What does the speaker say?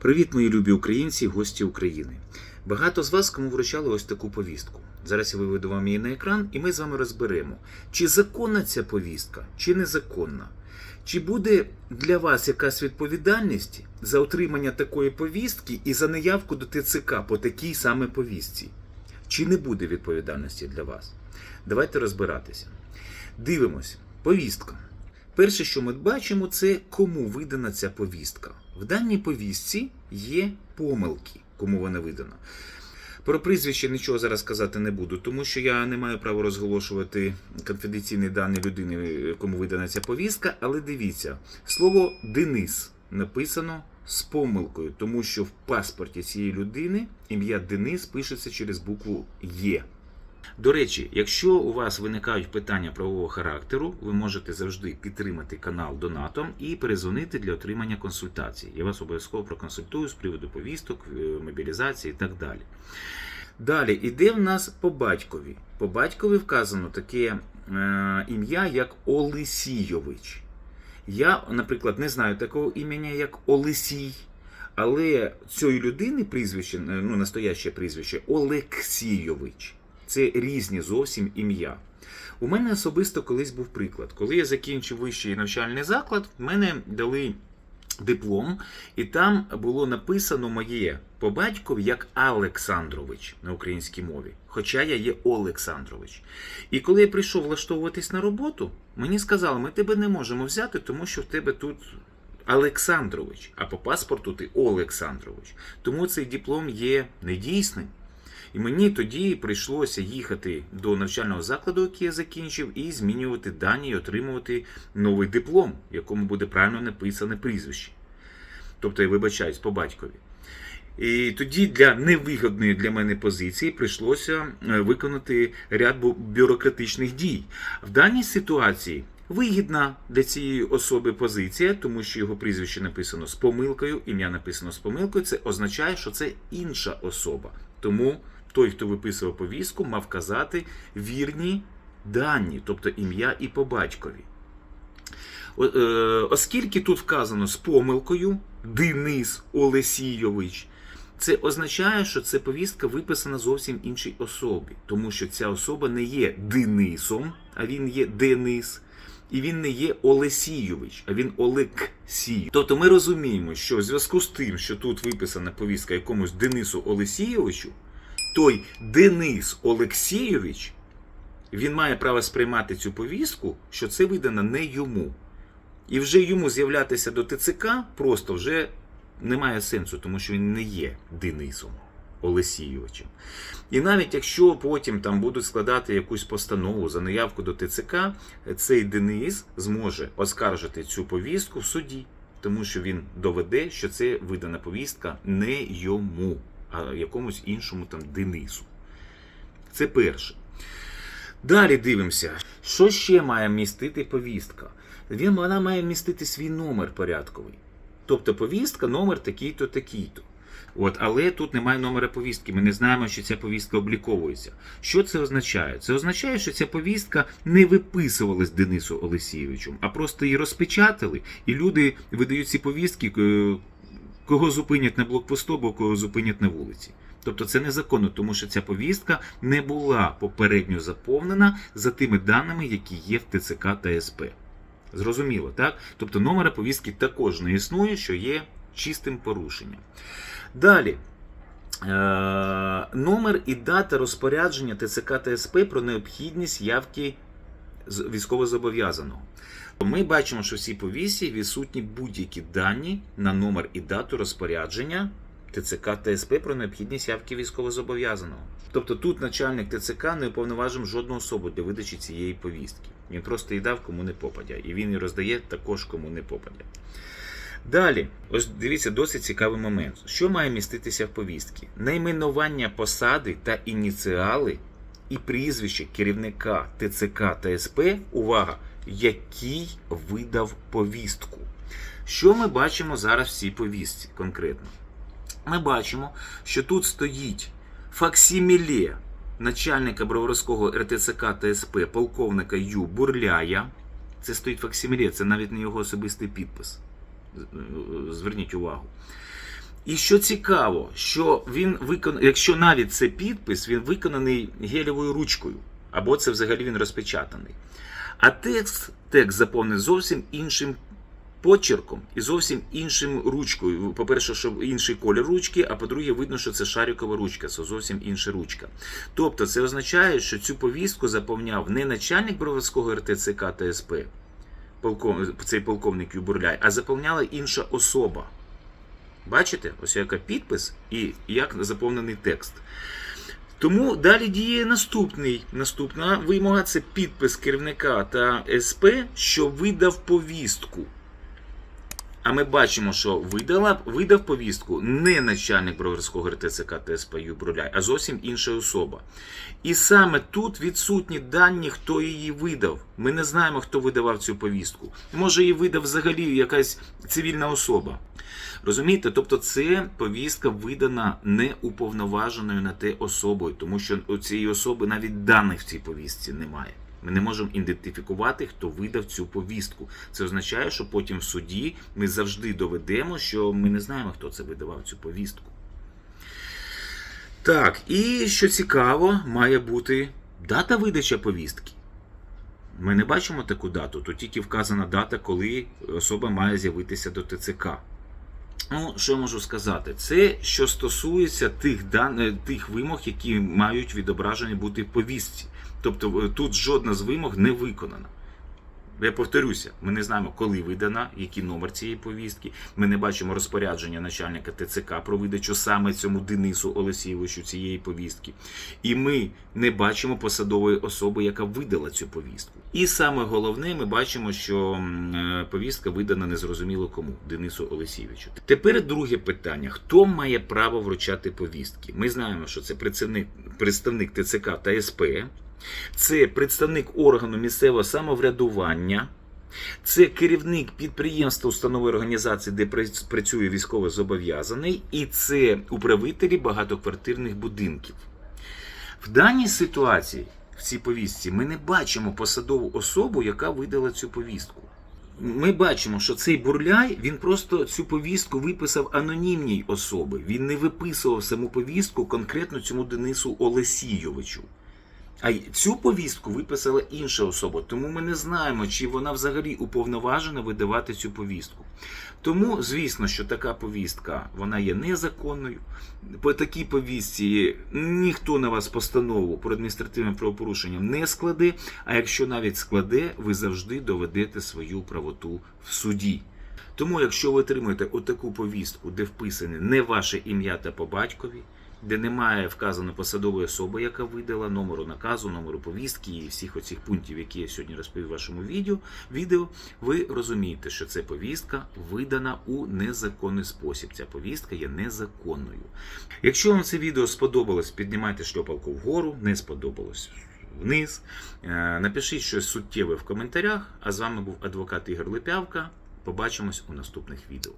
Привіт, мої любі українці і гості України. Багато з вас кому вручали ось таку повістку. Зараз я виведу вам її на екран, і ми з вами розберемо, чи законна ця повістка, чи незаконна. Чи буде для вас якась відповідальність за отримання такої повістки і за неявку до ТЦК по такій саме повістці? Чи не буде відповідальності для вас? Давайте розбиратися. Дивимось. Повістка. Перше, що ми бачимо, це кому видана ця повістка. В даній повістці є помилки, кому вона видана. Про прізвище нічого зараз казати не буду, тому що я не маю права розголошувати конфіденційні дані людини, кому видана ця повістка. Але дивіться, слово Денис написано з помилкою, тому що в паспорті цієї людини ім'я Денис пишеться через букву Є. До речі, якщо у вас виникають питання правового характеру, ви можете завжди підтримати канал донатом і перезвонити для отримання консультацій. Я вас обов'язково проконсультую з приводу повісток, е, мобілізації і так далі. Далі іде в нас по батькові. По батькові вказано таке е, ім'я, як Олесійович. Я, наприклад, не знаю такого імені, як Олесій. Але цієї людини прізвище, е, ну, настояще прізвище Олексійович. Це різні зовсім ім'я. У мене особисто колись був приклад. Коли я закінчив вищий навчальний заклад, в мене дали диплом, і там було написано моє по батькові як Олександрович на українській мові. Хоча я є Олександрович. І коли я прийшов влаштовуватись на роботу, мені сказали, ми тебе не можемо взяти, тому що в тебе тут Олександрович, а по паспорту ти Олександрович. Тому цей диплом є недійсним. І мені тоді прийшлося їхати до навчального закладу, який я закінчив, і змінювати дані і отримувати новий диплом, в якому буде правильно написане прізвище. Тобто я вибачаюсь по батькові. І тоді для невигодної для мене позиції прийшлося е, виконати ряд бюрократичних дій. В даній ситуації вигідна для цієї особи позиція, тому що його прізвище написано з помилкою, ім'я написано з помилкою. Це означає, що це інша особа. Тому той, хто виписував повістку, мав казати вірні дані, тобто ім'я і по батькові. Е, Оскільки тут вказано з помилкою Денис Олесійович, це означає, що ця повістка виписана зовсім іншій особі, тому що ця особа не є Денисом, а він є Денис. І він не є Олесійович, а він Олексій. Тобто ми розуміємо, що в зв'язку з тим, що тут виписана повістка якомусь Денису Олесійовичу, той Денис Олексійович, він має право сприймати цю повістку, що це видано не йому. І вже йому з'являтися до ТЦК просто вже немає сенсу, тому що він не є Денисом Олесійовичем. І навіть якщо потім там будуть складати якусь постанову за наявку до ТЦК, цей Денис зможе оскаржити цю повістку в суді, тому що він доведе, що це видана повістка не йому, а якомусь іншому там Денису. Це перше. Далі дивимося, що ще має містити повістка. Він, вона має містити свій номер порядковий. Тобто повістка, номер такий-то, такий-то. От, але тут немає номера повістки. Ми не знаємо, що ця повістка обліковується. Що це означає? Це означає, що ця повістка не виписувалась Денису Олексійовичем, а просто її розпечатали, і люди видають ці повістки, е, кого зупинять на блокпосту, або кого зупинять на вулиці. Тобто це незаконно, тому що ця повістка не була попередньо заповнена за тими даними, які є в ТЦК та СП. Зрозуміло, так? Тобто номера повістки також не існує, що є чистим порушенням. Далі. Е, Номер і дата розпорядження ТЦК та СП про необхідність явки військовозобов'язаного. Ми бачимо, що в цій повісті відсутні будь-які дані на номер і дату розпорядження ТЦК та СП про необхідність явки військовозобов'язаного. Тобто тут начальник ТЦК не уповноважив жодну особу для видачі цієї повістки. Він просто її дав кому не попадя, і він її роздає також кому не попадя. Далі, ось дивіться, досить цікавий момент. Що має міститися в повістці? Найменування посади та ініціали і прізвище керівника ТЦК та СП, увага, який видав повістку. Що ми бачимо зараз в цій повістці конкретно? Ми бачимо, що тут стоїть факсіміле начальника Броварського РТЦК та СП полковника Ю Бурляя. Це стоїть факсиміле, це навіть не його особистий підпис. Зверніть увагу. І що цікаво, що він викон... якщо навіть це підпис, він виконаний гелєвою ручкою, або це взагалі він розпечатаний. А текст, текст заповнений зовсім іншим почерком і зовсім іншим ручкою. По-перше, що інший колір ручки, а по-друге, видно, що це шарикова ручка, це зовсім інша ручка. Тобто це означає, що цю повістку заповняв не начальник Броварського РТЦК та СП, полков... цей полковник Юбурляй, а заповняла інша особа. Бачите, ось яка підпис і як заповнений текст. Тому далі діє наступний. Наступна вимога це підпис керівника та СП, що видав повістку. А ми бачимо, що видала, видав повістку не начальник Броварського РТЦК та СП Юбруляй, а зовсім інша особа. І саме тут відсутні дані, хто її видав. Ми не знаємо, хто видавав цю повістку. Може, її видав взагалі якась цивільна особа. Розумієте, тобто це повістка видана не уповноваженою на те особою, тому що у цієї особи навіть даних в цій повістці немає. Ми не можемо ідентифікувати, хто видав цю повістку. Це означає, що потім в суді ми завжди доведемо, що ми не знаємо, хто це видавав цю повістку. Так, і що цікаво, має бути дата видачі повістки. Ми не бачимо таку дату, тут тільки вказана дата, коли особа має з'явитися до ТЦК. Ну, що я можу сказати? Це що стосується тих дан... тих вимог, які мають відображені бути в повістці. Тобто е, тут жодна з вимог не виконана. Я повторюся, ми не знаємо, коли видана, який номер цієї повістки. Ми не бачимо розпорядження начальника ТЦК про видачу саме цьому Денису Олексійовичу цієї повістки. І ми не бачимо посадової особи, яка видала цю повістку. І саме головне, ми бачимо, що е, повістка видана незрозуміло кому Денису Олексійовичу. Тепер друге питання: хто має право вручати повістки? Ми знаємо, що це представник, представник ТЦК та СП. Це представник органу місцевого самоврядування, це керівник підприємства, установи організації, де прац- працює військовозобов'язаний, і це управителі багатоквартирних будинків. В даній ситуації, в цій повістці, ми не бачимо посадову особу, яка видала цю повістку. Ми бачимо, що цей бурляй він просто цю повістку виписав анонімній особі. Він не виписував саму повістку конкретно цьому Денису Олесійовичу. А цю повістку виписала інша особа, тому ми не знаємо, чи вона взагалі уповноважена видавати цю повістку. Тому, звісно, що така повістка вона є незаконною. По такій повістці ніхто на вас постанову про адміністративне правопорушення не складе. А якщо навіть складе, ви завжди доведете свою правоту в суді. Тому, якщо ви отримуєте отаку повістку, де вписане не ваше ім'я та по батькові, де немає вказано посадової особи, яка видала номеру наказу, номеру повістки і всіх оцих пунктів, які я сьогодні розповів в вашому відео, відео, ви розумієте, що ця повістка видана у незаконний спосіб. Ця повістка є незаконною. Якщо вам це відео сподобалось, піднімайте шльопалку вгору, не сподобалось. Вниз. Е, Напишіть щось суттєве в коментарях. А з вами був адвокат Ігор Липявка. Побачимось у наступних відео.